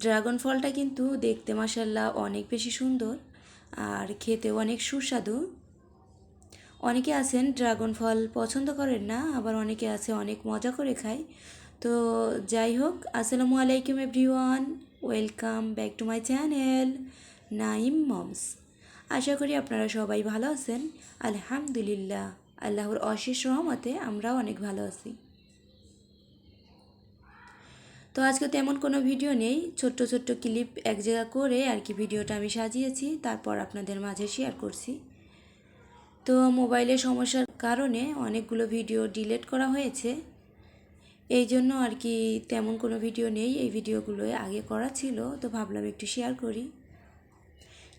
Dragon ফলটা কিন্তু দেখতে মাসাল্লাহ অনেক বেশি সুন্দর আর খেতেও অনেক সুস্বাদু। অনেকে আছেন ড্রাগন ফল পছন্দ করেন না, আবার অনেকে আছে অনেক মজা করে খায়। তো যাই হোক, আসসালামু আলাইকুম everyone, welcome back to my channel, Naim moms. আশা করি আপনারা সবাই ভালো আছেন। আলহামদুলিল্লাহ, আল্লাহর অশেষ রহমতে আমরাও অনেক ভালো আছি। তো আজকে তেমন কোনো ভিডিও নেই। ছোট্ট ছোট্ট ক্লিপ এক জায়গা করে আর কি ভিডিওটা আমি সাজিয়েছি, তারপর আপনাদের মাঝে শেয়ার করছি। তো মোবাইলের সমস্যার কারণে অনেকগুলো ভিডিও ডিলিট করা হয়েছে। এই জন্য আর কি তেমন কোনো ভিডিও নেই, এই ভিডিওগুলো আগে করা ছিল, তো ভাবলাম একটু শেয়ার করি।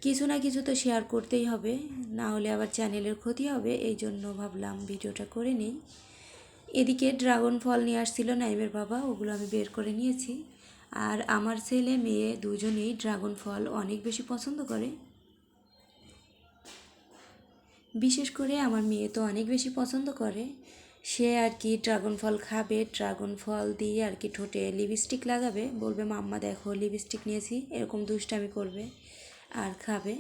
কিছু না কিছু তো শেয়ার করতেই হবে, না হলে আবার চ্যানেলের ক্ষতি হবে, এই জন্য ভাবলাম ভিডিওটা করে নিই। এদিকে ড্রাগন ফল নিয়ে আসছিল নাইমের বাবা, ওগুলো আমি বের করে নিয়েছি। আর আমার ছেলে, মেয়ে দুজনেই ড্রাগন ফল অনেক বেশি পছন্দ করে। বিশেষ করে আমার মেয়ে তো অনেক বেশি পছন্দ করে। সে আর কি ড্রাগন ফল খাবে, ড্রাগন ফল দিয়ে আর কি ঠোঁটে লিপস্টিক লাগাবে। বলবে, মাম্মা, দেখো, লিপস্টিক নিয়েছি, এরকম দুষ্টামি করবে আর খাবে।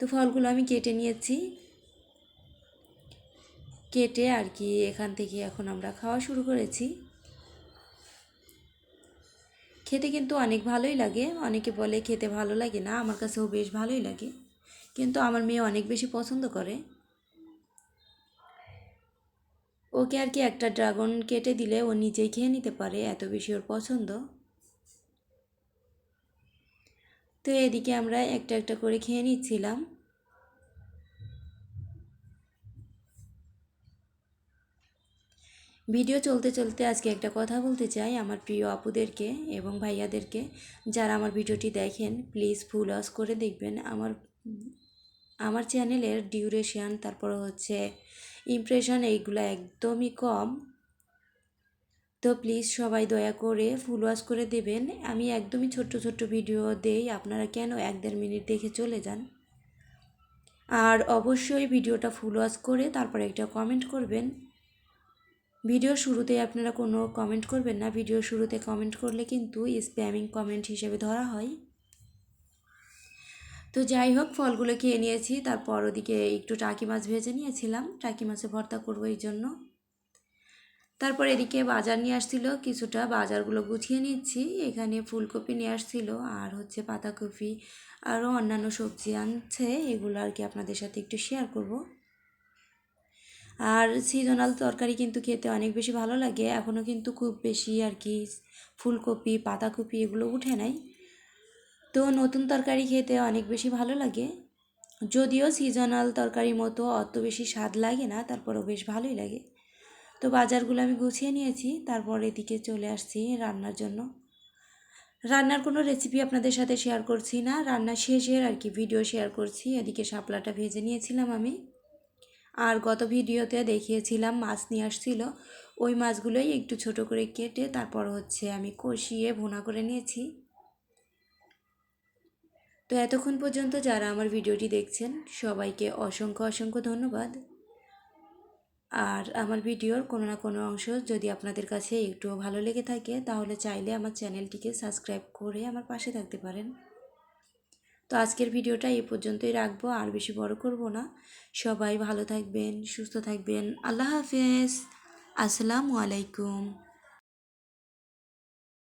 তো ফলগুলো আমি কেটে নিয়েছি। কেটে আর কি এখান থেকে এখন আমরা খাওয়া শুরু করেছি। খেতে কিন্তু অনেক ভালোই লাগে। অনেকে বলে খেতে ভালো লাগে না, আমার কাছেও বেশ ভালোই লাগে। কিন্তু আমার মেয়ে অনেক বেশি পছন্দ করে। ওকে আর কি একটা ড্রাগন কেটে দিলে ও নিজেই খেয়ে নিতে পারে, এত বেশি ওর পছন্দ। তো এদিকে আমরা একটা একটা করে খেয়ে নিচ্ছিলাম। ভিডিও চলতে চলতে আজকে একটা কথা বলতে চাই আমার প্রিয় আপুদেরকে এবং ভাইয়াদেরকে। যারা আমার ভিডিওটি দেখেন প্লিজ ফুল ওয়াশ করে দেখবেন। আমার আমার চ্যানেলের ডিউরেশন তারপর হচ্ছে ইমপ্রেশন এইগুলো একদমই কম। তো প্লিজ সবাই দয়া করে ফুল ওয়াশ করে দেবেন। আমি একদমই ছোট্ট ছোট্ট ভিডিও দেই, আপনারা কেন এক দেড় মিনিট দেখে চলে যান? আর অবশ্যই ভিডিওটা ফুল ওয়াশ করে তারপরে একটা কমেন্ট করবেন। ভিডিও শুরুতে আপনারা কোনো কমেন্ট করবেন না। ভিডিও শুরুতে কমেন্ট করলে কিন্তু স্প্যামিং কমেন্ট হিসেবে ধরা হয়। তো যাই হোক, ফলগুলো খেয়ে নিয়েছি। তারপর ওদিকে একটু টাকি মাছ ভেজে নিয়েছিলাম। টাকি মাছে ভর্তা করব এই জন্য। তারপর এদিকে বাজার নিয়ে আসছিল। কিছুটা বাজারগুলো গুছিয়ে নিচ্ছি। এখানে ফুলকপি নিয়ে আসছিল, আর হচ্ছে পাতাকপি, আরও অন্যান্য সবজি আনছে। এগুলো আর কি আপনাদের সাথে একটু শেয়ার করব। আর সিজনাল তরকারি কিন্তু খেতে অনেক বেশি ভালো লাগে। এখনও কিন্তু খুব বেশি আর কি ফুলকপি, পাতাকপি এগুলো উঠে নাই। তো নতুন তরকারি খেতে অনেক বেশি ভালো লাগে। যদিও সিজনাল তরকারির মতো অত বেশি স্বাদ লাগে না, তারপরও বেশ ভালোই লাগে। তো বাজারগুলো আমি গুছিয়ে নিয়েছি, তারপর এদিকে চলে আসছি রান্নার জন্য। রান্নার কোনো রেসিপি আপনাদের সাথে শেয়ার করছি না, রান্না শেষের আর কি ভিডিও শেয়ার করছি, এদিকে শাপলাটা ভেজে নিয়েছিলাম আমি। আর গত ভিডিওতে দেখিয়েছিলাম মাছ নিয়ে আসছিল। ওই মাছগুলোই একটু ছোট করে কেটে তারপর হচ্ছে আমি কষিয়ে ভুনা করে নিয়েছি। তো এতক্ষণ পর্যন্ত যারা আমার ভিডিওটি দেখছেন, সবাইকে অসংখ্য অসংখ্য ধন্যবাদ। আর আমার ভিডিওর কোনো না কোনো অংশ যদি আপনাদের কাছে একটুও ভালো লেগে থাকে, তাহলে চাইলে আমার চ্যানেলটিকে সাবস্ক্রাইব করে আমার পাশে থাকতে পারেন। তো আজকের ভিডিওটা এই পর্যন্তই রাখব, আর বেশি বড় করব না। সবাই ভালো থাকবেন, সুস্থ থাকবেন। আল্লাহ হাফেজ। আসসালামু আলাইকুম।